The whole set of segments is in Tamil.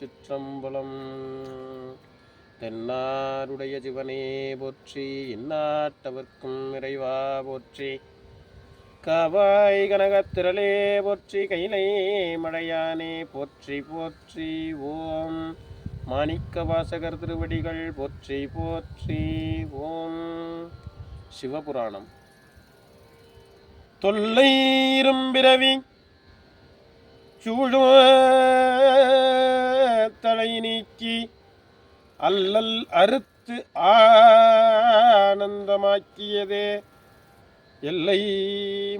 திருச்சிற்றம்பலம் தென்னாருடைய சிவனே போற்றி இந்நாட்டவர்க்கும் இறைவா போற்றி. காவாய் கனகத்திரளே போற்றி கைலை மழையானே போற்றி போற்றி. ஓம். மாணிக்க வாசகர் திருவடிகள் போற்றி போற்றி. ஓம். சிவபுராணம். தொல்லை இரும்பிரவி சூழ தலை நீக்கி அல்லல் அறுத்து ஆனந்தமாக்கியதே. எல்லை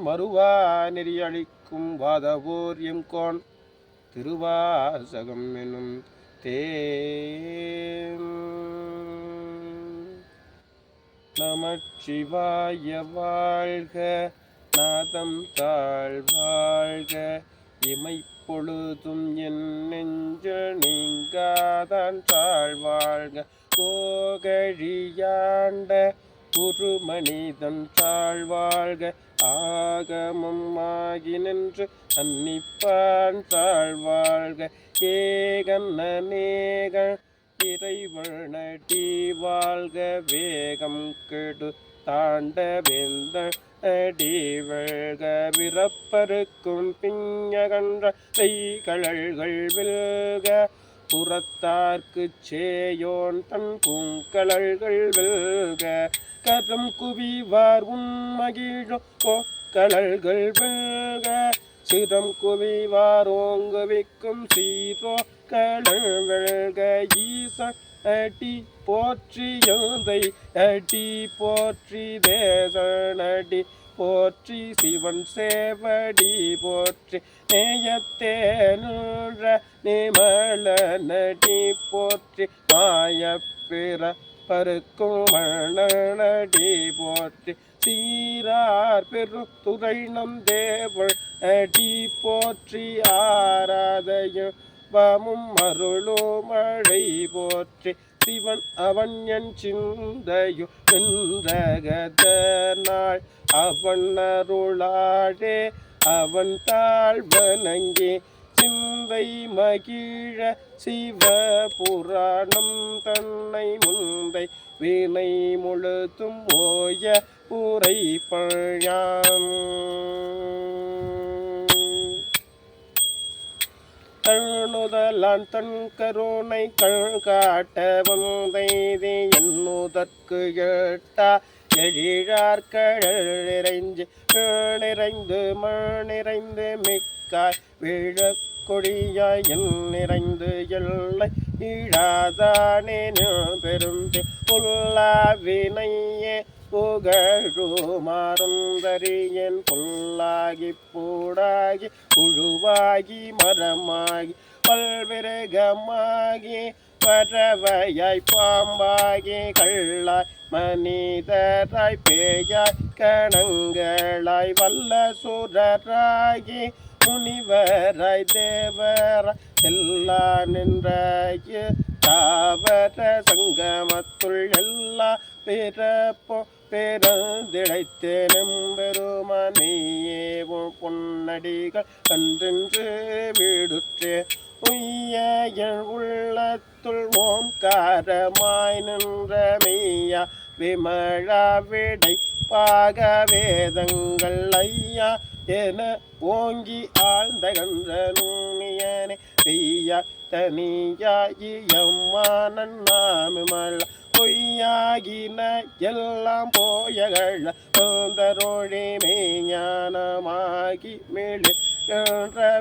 மறுவா நெறியளிக்கும் வாதவோர் எம்கோன் திருவாசகம் எனும் தே நமச்சிவாய வாழ்க நாதம் தாழ் வாழ்க இமைப்பொழுதும் என் நெஞ்ச நீங்காதான் தாழ் வாழ்க கோகழியாண்ட ஒரு மனிதன் தாழ் வாழ்க ஆகமம் ஆகி நின்று அன்னிப்பான் தாழ் வாழ்க ஏகன் அநேகன் இறைவனடி வாழ்க. வேகம் கெடு தாண்ட வேந்தன் அடிவழ்க விரப்பருக்கும் பிஞ்சகன்ற செய்கழல்கள் வில்க புறத்தார்க்கு சேயோன் தன் பூங்கழல்கள் வெல்க கரம் குவிவார் உன்மகிழோ கழல்கள் வெல்க சிரம் குவிவார் ஓங்குவிக்கும் சீரோ கடல் வெல்க ஈசன் அடி போற்றி யோந்தை அடி போற்றி தேசனடி போற்றி சிவன் சேவடி போற்றி நேயத்தேனுற நிமல நடி போற்றி மாயப்பிற பருக்கும் மணடி போற்றி சீரார் பெரு துறைணம் தேவள் அடி போற்றி ஆராதையும் வமும் அருளும் மழை போற்றி சிவன் அவன் என் சிந்தையு நின்றகத நாள் அவன் அருளாடே அவன் தாழ்வனங்கே சிந்தை மகிழ சிவ புராணம் தன்னை முந்தை வீணை முழுதும் ஓய உரை பழாம் கண்ணுதலான் தன் கருணை கண் காட்ட வந்தைதி என்னுதற்கு எட்டா எழிழார் கழறிறைஞ்சு நிறைந்து மணிறைந்து மிக்காய் விழக் கொடியாய் என் நிறைந்து எல்லை இழாதானே பெருந்து உள்ளா வினையே புகழுமாறுந்தரியன் புல்லாகி பூடாகி புழுவாகி மரமாகி பல்விருகமாகி பறவையாய் பாம்பாகி கள்ளாய் மனிதராய் பேயாய் கணங்களாய் வல்ல சுரராகி முனிவராய் தேவராய் எல்லா நின்றாய் தாவர சங்கமத்துள் எல்லா பிறப்போ பிறந்திழைத்தேனும் பெருமானேவும் பொன்னடிகள் கன்றென்று வீடுற்றே. உய்ய என் உள்ளத்துள் ஓம்காரமாய் நின்ற மெய்யா விமழா விடை பாக வேதங்கள் ஐயா என ஓங்கி ஆழ்ந்த கன்ற நுண்ணியனே. பெய்யா தனியாயியம்மானன் நாமிமழ பொய்யாகின எல்லாம் போயகள் தரோழி மெய்ஞானமாகி மிழு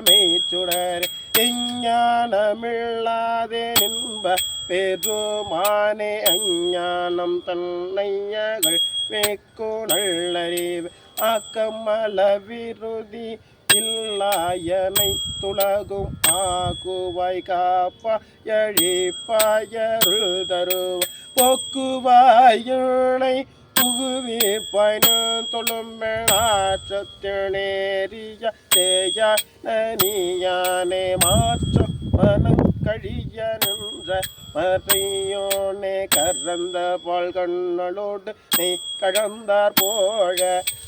மெய்ச்சுடர். இஞ்ஞானமில்லாதே நின்ப பெருமானே அஞ்ஞானம் தன்னையகள் மேக்கு நல்லறிவு ஆக்கமல விருதி இல்லாயனை துலகும் ஆகுவாய் காப்பா எழிப்பாயருள் தருவ. போக்குவாயுனை புகுவீர் பயணம் தொழும் ஆற்றத்தினேறிய தேயா மாற்ற மனம் கழிய நின்ற மறையோனே கறந்த பால் கண்ணளோடு நீ கழந்தார் போழ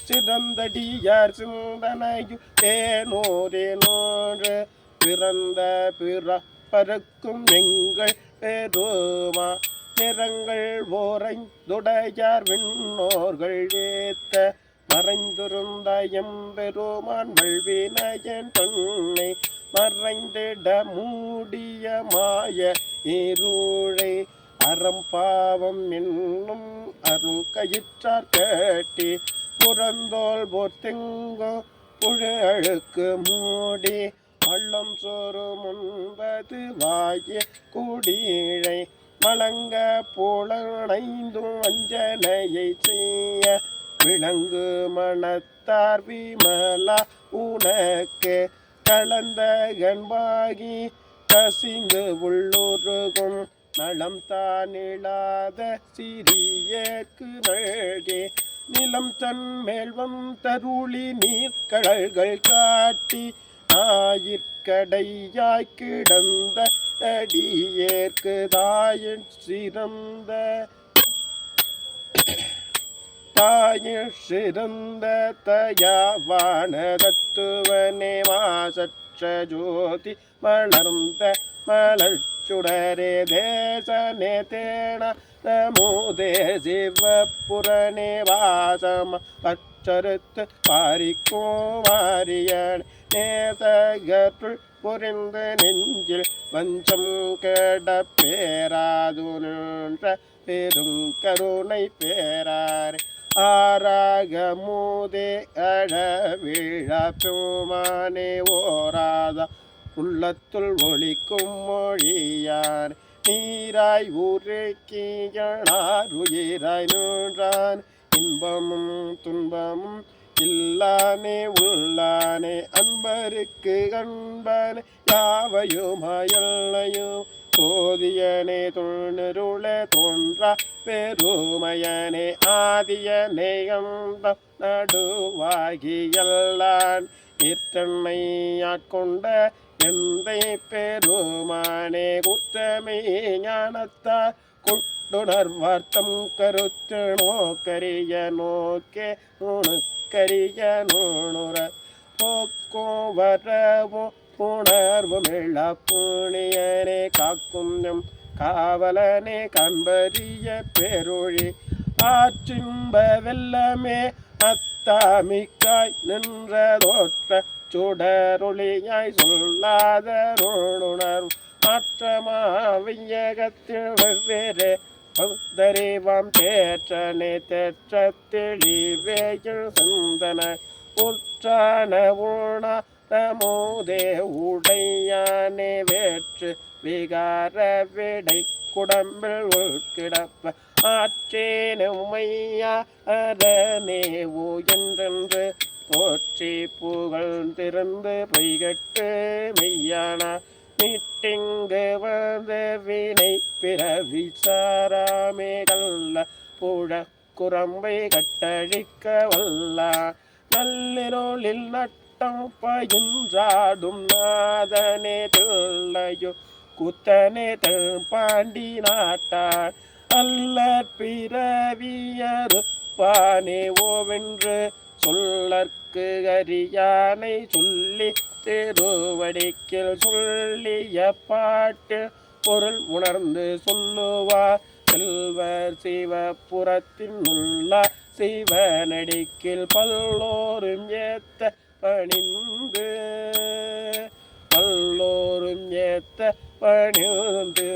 சிறந்தடியார் சிந்தனையு தேனூரே நூறு பிறந்த பிற பறக்கும் எங்கள் பெருமா நிறங்கள் ஓரைந்துடையார் விண்ணோர்கள் ஏத்த மறைந்திருந்த எம்பெருமான் வல்வினயன் தொன்னை மறைந்திட மூடிய மாய இருளை அறம்பாவம் என்னும் அருள் கயிற்றார் கட்டி புறந்தோல் போர்த்தெங்கோ புழழுக்கு மூடி வள்ளம் சோறு முன்பது வாய குடிழை மலங்க போலனைந்தும் வஞ்சனையை செய்ய விளங்கு மனத்தார் விமலா உனக்கு கலந்த கண்பாகி கசிந்து உள்ளுருகும் நலம் தானிழாத சிறியக்கு நழகே நிலம் தன் மேல்வம் தருளி நீர் கடல்கள் காட்டி ஞாயிற்கடையாய் கிடந்த அடியேற்கு தாயின் சிறந்த தாயில் சிறந்த தயாவான தத்துவனே வாசற்ற ஜோதி மலர்ந்த மலர் சுடரே தேசனே தேன நமோதே சிவபுரணே வாசம் அச்சருத்து பாரிக்கும் வாரியன் நேசகற்றுள் புரிந்து நெஞ்சில் வஞ்சம் கெட பேராது நின்ற பெருங்கருணை பேராரே. ஆராக மூதே அழவிழ பெருமானே ஓராதா. உள்ளத்துள் ஒழிக்கும் மொழியார் நீராய் ஊருக்கியனார் உயிராய் நின்றான் இன்பமும் துன்பமும் இல்லானே உள்ளானே அன் அம்பருக்கு அன்பருக்கு யாவையும் அயல்லையும் போதியனே தொண்ணருளே தோன்றா பெருமையனே. ஆதியனே அந்த நடுவாகியல்லான் இத்தன்மை ஆட்கொண்ட எந்தை பெருமானே. குற்றமே ஞானத்தார் கொண்டுணர்வார்த்தம் கருத்து நோக்கரிய நோக்கே நுணுக்கரிய நுணுற போக்கோ வரவோ புணர்வுமிழ புணியனே காக்கும் எம் காவலனே கண்பரிய பெருழி. ஆற்றிம்ப வெல்லமே அத்தாமிக்காய் நின்றதோற்ற சுடருளியாய் சொல்லாத நுணுணர் மாற்றமாவியகத்தில் வெவ்வேறு பௌத்தறிவாம் தேற்றனே தேற்ற தெளிவேயில் சிந்தன உற்றான உணா நமோதே உடையானே வேற்று விகார விடை குடம்பில் உள்கிடப்ப. ஆற்றேனுமையா அரனே என்றென்று போற்றி புகழ்ந்திருந்து பொய்கட்டு மெய்யானா. மீட்டிங்கு வந்த வினை பிறவி சாராமே கல்ல புழ குரம்பை கட்டழிக்க வல்லா. நள்ளிரோளில் நட்டம் பயின்றாடும் நாதனே தில்லையோ குத்தனே தெள் பாண்டி நாட்டார். அல்லற் பிறவியறுப்பானே ஓவென்று சொல்லற்கு அரியானை சொல்லி திருவடிக்கில் சொல்லிய பாட்டு பொருள் உணர்ந்து சொல்லுவார். செல்வர் சிவபுரத்தின் உள்ள சிவனடிக்கில் பல்லோரும் ஏத்த பணிந்து பல்லோரும் ஏத்த பணிந்து.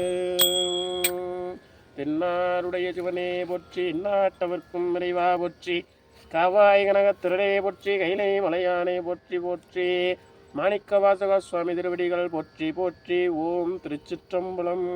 தென்னாருடைய சிவனே போற்றி நாட்டவர்க்கும் இறைவா போற்றி காவாய் கனகத் திருடே போற்றி கைலை மலையானை போற்றி போற்றி மாணிக்க வாசக சுவாமி திருவடிகள் போற்றி போற்றி. ஓம் திருச்சிற்றம்பலம்.